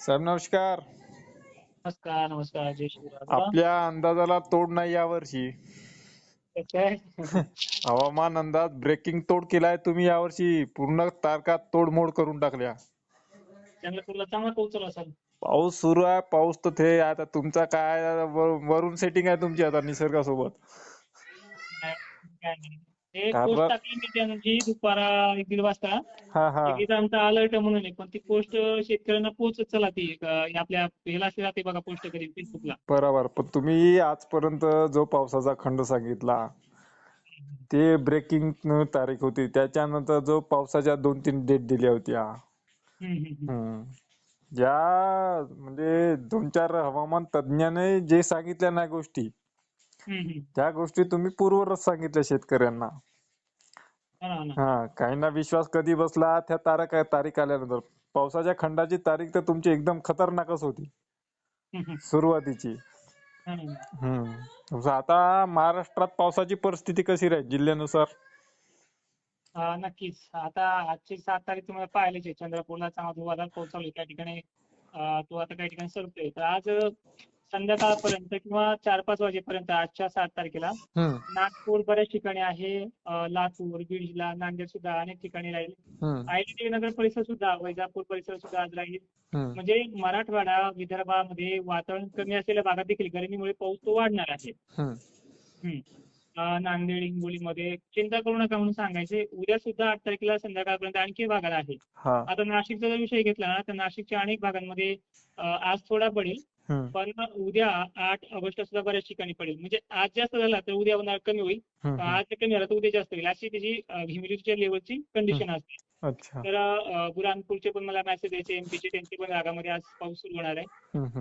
साहेब नमस्कार. नमस्कार नमस्कार. जय श्रीराम. आपल्या अंदाजाला तोड नाही यावर्षी काय? हवामान अंदाज ब्रेकिंग तोड केलाय तुम्ही यावर्षी पूर्ण तारखा तोडमोड करून टाकल्या. चांगला पाऊस चालू असेल. पाऊस सुरू आहे पाऊस तर ते आता तुमचा काय वर- वरून सेटिंग आहे तुमची आता निसर्गासोबत. काय काय नाही. ते का पोस्ट? टाकली मी त्यांची दुपारा एक दीड वाजता हा हा लगेच आमचा अलर्ट म्हणून आहे पण ती पोस्ट शेतकऱ्यांना पोहोचत चला ती एक, आपल्या याला अशी राहते बघा पोस्ट कधी फेसबुकला बरोबर पण तुम्ही आजपर्यंत जो पावसाचा खंड सांगितला ते ब्रेकिंग तारीख होती त्याच्यानंतर जो पावसाच्या दोन तीन डेट दिल्या होत्या. ज्या म्हणजे दोन चार हवामान तज्ञाने जे सांगितल्या ना गोष्टी. त्या गोष्टी तुम्ही पूर्वरच सांगितल्या शेतकऱ्यांना. हा काहींना विश्वास कधी बसला त्या तारख तारीख आल्यानंतर. पावसाच्या खंडाची तारीख तर तुमची एकदम खतरनाकच होती. सुरुवातीची. हा. हम्म. आता महाराष्ट्रात पावसाची परिस्थिती कशी राहील जिल्ह्यानुसार? हा, नक्कीच. आता आजची सात तारीख तुम्हाला पाहिलेच आहे. चंद्रपूरला चांगला चालू आहे. त्या ठिकाणी तो आता काही ठिकाणी सरतोय तर आज संध्याकाळपर्यंत किंवा चार पाच वाजेपर्यंत आजच्या सात तारखेला. नागपूर बऱ्याच ठिकाणी आहे. लातूर बीड जिल्हा नांदेड सुद्धा अनेक ठिकाणी राहील. आयटी नगर परिसर सुद्धा वैजापूर परिसर सुद्धा आज राहील. म्हणजे मराठवाडा विदर्भामध्ये वातावरण कमी असलेल्या भागात देखील गरमीमुळे पाऊस तो वाढणार आहे. नांदेड हिंगोलीमध्ये चिंता करू नका म्हणून सांगायचे. उद्या सुद्धा आठ तारखेला संध्याकाळपर्यंत आणखी भागात आहे. आता नाशिकचा जर विषय घेतला ना तर नाशिकच्या अनेक भागांमध्ये आज थोडा पडेल पण उद्या आठ ऑगस्ट सुद्धा बऱ्याच ठिकाणी पडेल. म्हणजे आज जास्त झाला तर उद्या होणार कमी होईल. आज कमी झाला तर उद्या जास्त होईल. अशी त्याची ह्युमिडिटीच्या लेवलची कंडिशन असते. तर बुरहानपूरचे पण मला मेसेज यायचे. एमपीचे त्यांचे पण भागामध्ये आज पाऊस सुरू होणार आहे.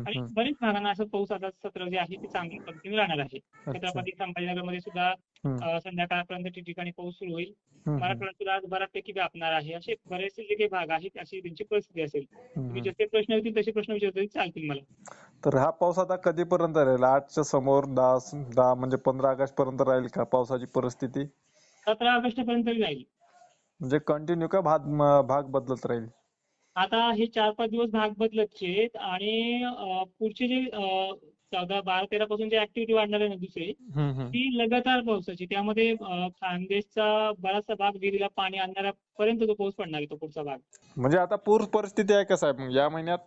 आणि बरेच भागांना असं पाऊस आता सत्र जे आहे ते चांगल्या पद्धतीने राहणार आहे. छत्रपती संभाजीनगरमध्ये सुद्धा संध्याकाळपर्यंत ठिकठिकाणी पाऊस सुरू होईल. हम्म मराठवाड्यात सुद्धा आज बऱ्यापैकी व्यापणार आहे. असे बरेचसे जे काही भाग आहेत अशी त्यांची परिस्थिती असेल. तुम्ही जसे प्रश्न येतील तसे प्रश्न विचारले तरी चालतील मला. तर हा पाऊस आता कधीपर्यंत राहील? आठच्या समोर दहा दहा म्हणजे पंधरा ऑगस्ट पर्यंत राहील का पावसाची परिस्थिती? सतरा ऑगस्ट पर्यंत राहील. म्हणजे कंटिन्यू का भाग म- भाग बदलत राहील? आता हे चार पाच दिवस भाग बदलत आहेत आणि अं, पुढचे जे अं, चौदा बारा तेरा पासून जे ऍक्टिव्हिटी वाढणार आहे ना दुसरी हम्म हम्म. ती लगातार पावसाची. त्यामध्ये अं, खानदेशचा बराचसा भाग विहिरीला पाणी आणणाऱ्यापर्यंत तो पाऊस पडणार आहे तो पुढचा भाग. म्हणजे आता पूर परिस्थिती आहे का साहेब? मग या महिन्यात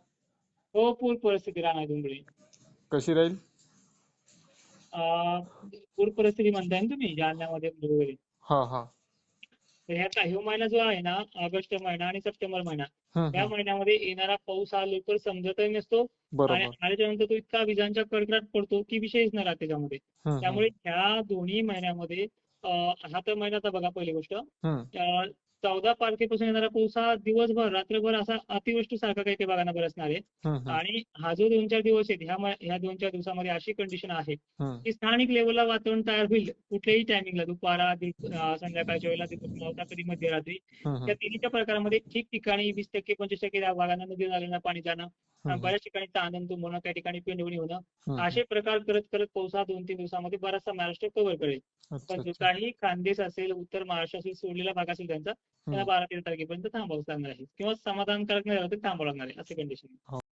हो पूर परिस्थिती राहणार डोंबळे कशी राहील? अं, पूर परिस्थिती म्हणताय ना तुम्ही जालन्यामध्ये वगैरे. हा हा. तर ह्याचा ह्यो महिना जो आहे ना ऑगस्ट महिना आणि सप्टेंबर महिना हम्म या हम्म. महिन्यामध्ये येणारा पाऊस हा लवकर समजतही नसतो. आणि बरोबर आल्याच्यानंतर तो इतका विजांच्या कडकडाट पडतो की विषयच नाही राहत त्याच्यामध्ये. हम्म हम्म. त्यामुळे ह्या दोन्ही महिन्यामध्ये अं, हा तर महिना तर बघा पहिली गोष्ट. हम्म. चौदा तारखेपासून येणारा पाऊस हा दिवसभर रात्रभर असा अतिवृष्टीसारखा काही काही भागांना बरसणार आहे. आणि हा जो दोन चार दिवस आहेत ह्या ह्या दोन चार दिवसामध्ये अशी कंडिशन आहे की स्थानिक लेवलला वातावरण तयार होईल कुठल्याही टायमिंगला दुपारा संध्याकाळच्या वेळेला नव्हता कधी मध्यरात्री. त्या तिन्हीच्या प्रकारामध्ये ठिकठिकाणी वीस टक्के पंचवीस टक्के त्या भागांना नदी नाल्यांना पाणी जाणं बऱ्याच ठिकाणी तांदण होणं काही ठिकाणी पिंडवणी होणं असे प्रकार करत करत पाऊस हा दोन तीन दिवसामध्ये बराचसा महाराष्ट्र कव्हर करेल. पण जो काही खानदेश असेल उत्तर महाराष्ट्र असेल सोडलेला भाग असेल त्यांचा त्याला बारा तेरा तारखेपर्यंत थांबावंच लागणार आहे. किंवा समाधानकारक नाही झालं तर थांबावं लागणार आहे असे कंडिशन